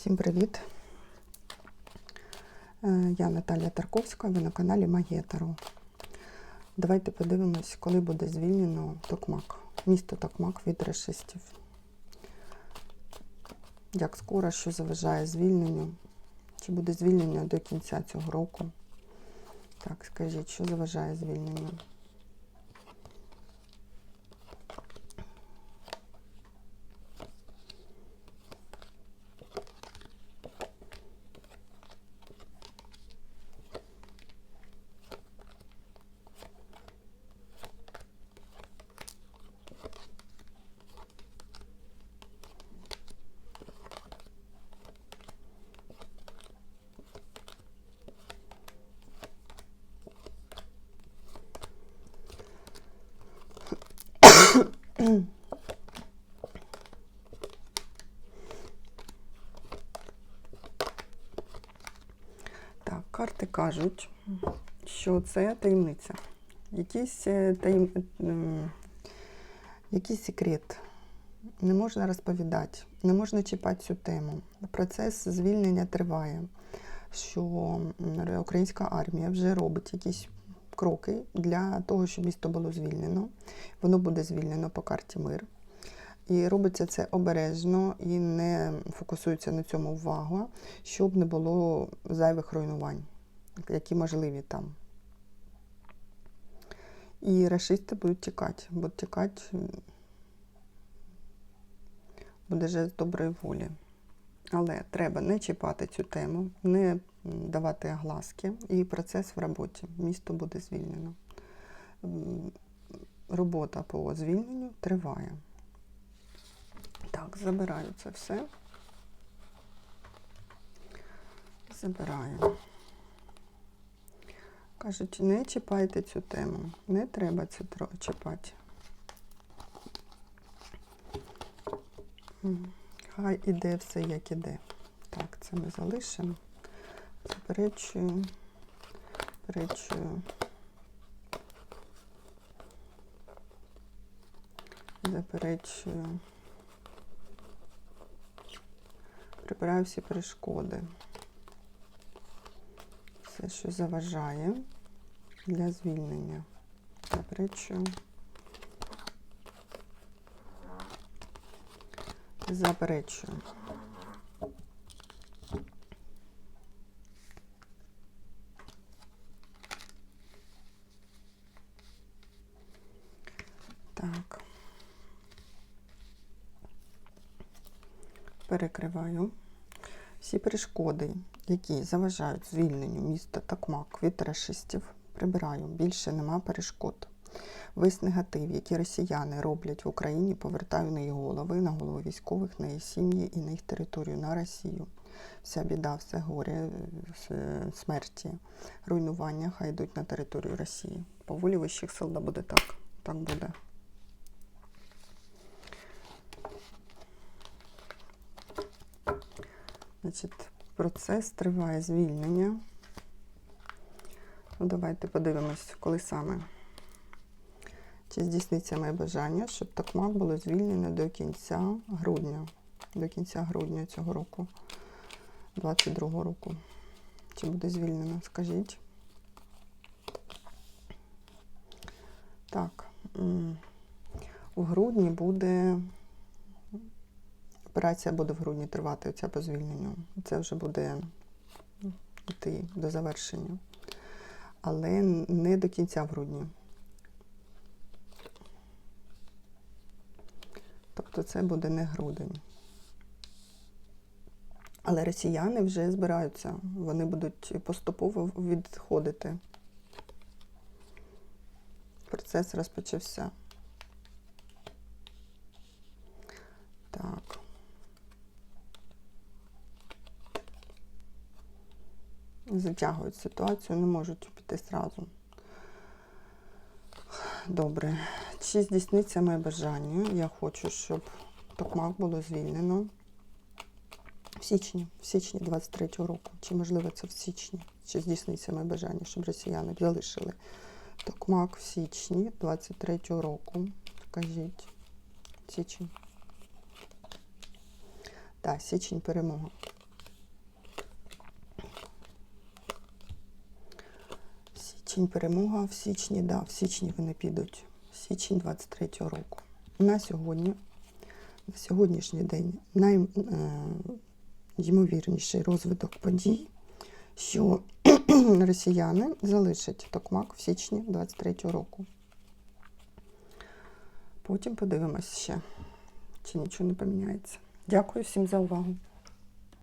Всім привіт! Е, Я Наталя Тарковська, ви на каналі Магія Таро. Давайте подивимось, коли буде звільнено Токмак. Місто Токмак від расистів. Як скоро, що заважає звільненню? Чи буде звільнення до кінця цього року? Так, скажіть, що заважає звільненню? Так, карти кажуть, що це таємниця. Якийсь, е, таєм... ем, якийсь секрет. Не можна розповідати, не можна чіпати цю тему. Процес звільнення триває. Що українська армія вже робить якісь кроки для того, щоб місто було звільнено. Воно буде звільнено по карті мир. І робиться це обережно і не фокусується на цьому увага, щоб не було зайвих руйнувань, які можливі там. І расисти будуть тікати, будуть тікати буде вже з доброї волі. Але треба не чіпати цю тему, не давати огласки, і процес в роботі. Місто буде звільнено. Робота по звільненню триває. Забираю це все. Забираю. Кажуть, не чіпайте цю тему. Не треба це чіпати. Хай іде все, як іде. Так, це ми залишимо. Заперечую. Заперечую. Заперечую. Прибираю всі перешкоди. Все, що заважає для звільнення. Заперечую. Заперечую. Так. Перекриваю всі перешкоди, які заважають звільненню міста Токмак від расистів, прибираю. Більше нема перешкод. Весь негатив, який росіяни роблять в Україні, повертаю на їх голови, на голови військових, на їх сім'ї і на їх територію, на Росію. Вся біда, все горе, смерті, руйнування хай йдуть на територію Росії. По волі вищих сил да буде так. Так буде. Значить, процес триває звільнення. Ну, давайте подивимось, коли саме. Чи здійсниться моє бажання, щоб Токмак було звільнено до кінця грудня. До кінця грудня цього року, 22-го року. Чи буде звільнено, скажіть. Так. У грудні буде Операція буде в грудні тривати оця по звільненню. Це вже буде йти до завершення. Але не до кінця в грудні. Тобто це буде не грудень. Але росіяни вже збираються. Вони будуть поступово відходити. Процес розпочався. Так. Затягують ситуацію, не можуть піти зразу. Добре. Чи здійсниться моє бажання? Я хочу, щоб Токмак було звільнено в січні, в січні 23-го року. Чи можливо це в січні? Чи здійсниться моє бажання, щоб росіяни залишили Токмак в січні 23-го року? Скажіть. Січень. Так, січень перемога. Тінь перемога в січні, да, в січні вони підуть. Січень 23-го року. На сьогодні, на сьогоднішній день, найімовірніший розвиток подій, що росіяни залишать Токмак в січні 23-го року. Потім подивимось ще, чи нічого не поміняється. Дякую всім за увагу.